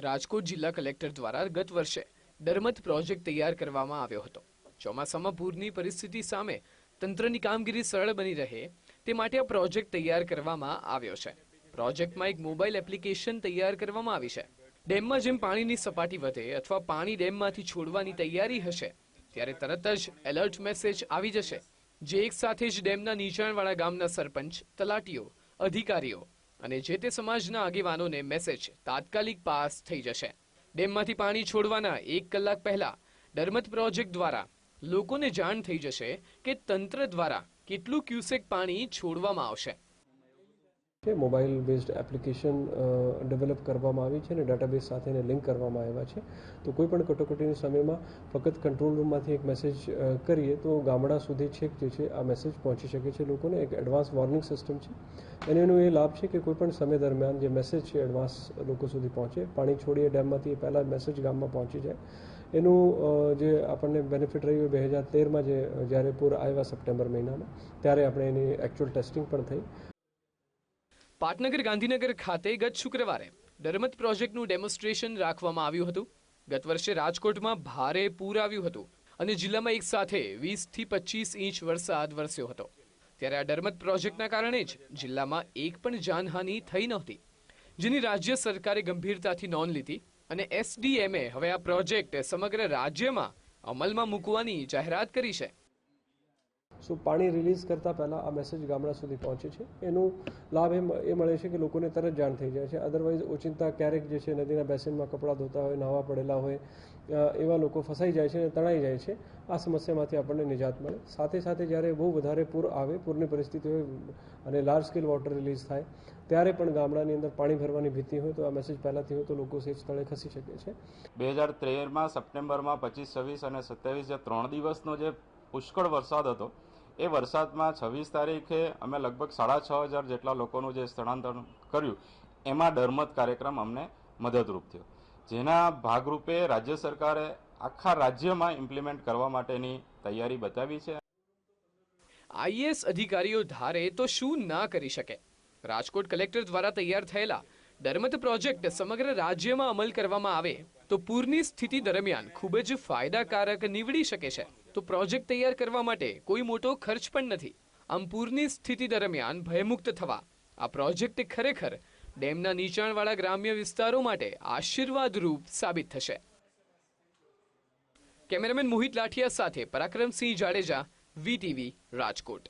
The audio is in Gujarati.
રાજકોટ જિલ્લા કલેક્ટર દ્વારા ગત વર્ષે ડરમત પ્રોજેક્ટ તૈયાર કરવામાં આવ્યો હતો. ચોમાસામાં પૂરની પરિસ્થિતિ સામે તંત્રની કામગીરી સરળ બની રહે તે માટે આ પ્રોજેક્ટ તૈયાર કરવામાં આવ્યો છે. પ્રોજેક્ટમાં એક મોબાઈલ એપ્લિકેશન તૈયાર કરવામાં આવી છે. ડેમમાં જેમ પાણીની સપાટી વધે અથવા પાણી ડેમમાંથી છોડવાની તૈયારી હશે, ત્યારે તરત જ એલર્ટ મેસેજ આવી જશે. જે એક સાથે જ ડેમના નીચાણવાળા ગામના સરપંચ, તલાટીઓ, અધિકારીઓ અને જે તે સમાજના આગેવાનોને મેસેજ તાત્કાલિક પાસ થઈ જશે. ડેમમાંથી પાણી છોડવાના એક કલાક પહેલા ડરમત પ્રોજેક્ટ દ્વારા લોકોને જાણ થઈ જશે કે તંત્ર દ્વારા કેટલું ક્યુસેક પાણી છોડવામાં આવશે. છે મોબાઈલ બેઝડ એપ્લિકેશન ડેવલપ કરવામાં આવી છે અને ડેટાબેઝ સાથે એને લિંક કરવામાં આવ્યા છે. તો કોઈ પણ કટોકટીના સમયમાં ફક્ત કંટ્રોલ રૂમમાંથી એક મેસેજ કરીએ તો ગામડા સુધી છેક જે છે આ મેસેજ પહોંચી શકે છે લોકોને. એક એડવાન્સ વોર્નિંગ સિસ્ટમ છે. અને એનો એ લાભ છે કે કોઈ પણ સમય દરમિયાન જે મેસેજ છે એડવાન્સ લોકો સુધી પહોંચે. પાણી છોડીએ ડેમમાંથી એ પહેલાં મેસેજ ગામમાં પહોંચી જાય. એનું જે આપણને બેનિફિટ રહ્યું બે હજાર તેરમાં જે, જ્યારે પૂર આવ્યા સપ્ટેમ્બર મહિનામાં, ત્યારે આપણે એની એકચ્યુઅલ ટેસ્ટિંગ પણ થઈ. પાટનગર ગાંધીનગર ખાતે ગત શુક્રવારે ડરમત પ્રોજેક્ટનું ડેમોન્સ્ટ્રેશન રાખવામાં આવ્યું હતું. ગત વર્ષે રાજકોટમાં ભારે પૂર આવ્યું હતું અને જિલ્લામાં એક સાથે વીસથી પચીસ ઇંચ વરસાદ વરસ્યો હતો. ત્યારે આ ડરમત પ્રોજેક્ટના કારણે જ જિલ્લામાં એક પણ જાનહાનિ થઈ નહોતી, જેની રાજ્ય સરકારે ગંભીરતાથી નોંધ લીધી અને એસડીએમએ હવે આ પ્રોજેક્ટ સમગ્ર રાજ્યમાં અમલમાં મૂકવાની જાહેરાત કરી છે. સો પાણી રિલીઝ કરતાં પહેલાં આ મેસેજ ગામડા સુધી પહોંચે છે. એનો લાભ એ એ મળે છે કે લોકોને તરત જાણ થઈ જાય છે. અદરવાઇઝ ઓચિંતા ક્યારેક જે છે, નદીના બેસિનમાં કપડાં ધોતા હોય નાવા પડેલા હોય એવા લોકો ફસાઈ જાય છે અને તણાઈ જાય છે. આ સમસ્યામાંથી આપણને નિજાત મળે. સાથે સાથે જ્યારે બહુ વધારે પૂર આવે, પૂરની પરિસ્થિતિ હોય, અને લાર્જ સ્કેલ વોટર રિલીઝ થાય, ત્યારે પણ ગામડાની અંદર પાણી ભરવાની ભીતિ હોય, તો આ મેસેજ પહેલાંથી હોય તો લોકો સેફ સ્થળે ખસી શકે છે. બે હજાર તેરમાં સપ્ટેમ્બરમાં પચીસ, છવ્વીસ અને સત્યાવીસ જે ત્રણ દિવસનો જે પુષ્કળ વરસાદ હતો એ વરસાદમાં છવ્વીસ તારીખે અમે લગભગ સાડા છ હજાર જેટલા લોકોનું જે સ્થળાંતર કર્યું, એમાં ડરમત કાર્યક્રમ અમને મદદરૂપ થયો. જેના ભાગરૂપે રાજ્ય સરકારે આખા રાજ્યમાં ઇમ્પ્લિમેન્ટ કરવા માટેની તૈયારી બતાવી છે. આઈએએસ અધિકારીઓ ધારે તો શું ના કરી શકે? રાજકોટ કલેક્ટર દ્વારા તૈયાર થયેલા ડરમત પ્રોજેક્ટ સમગ્ર રાજ્યમાં અમલ કરવામાં આવે તો પૂરની સ્થિતિ દરમિયાન ખૂબ જ ફાયદાકારક નીવડી શકે છે. તો પ્રોજેક્ટ તૈયાર કરવા માટે કોઈ મોટો ખર્ચ પણ નથી. આમ પૂરની સ્થિતિ દરમિયાન ભયમુક્ત થવા. આ પ્રોજેક્ટ ખરેખર ડેમના નીચાણવાળા ગ્રામ્ય વિસ્તારો માટે આશીર્વાદરૂપ સાબિત થશે. કેમેરામેન મોહિત લાઠિયા સાથે પરાક્રમસિંહ જાડેજા, વીટીવી રાજકોટ.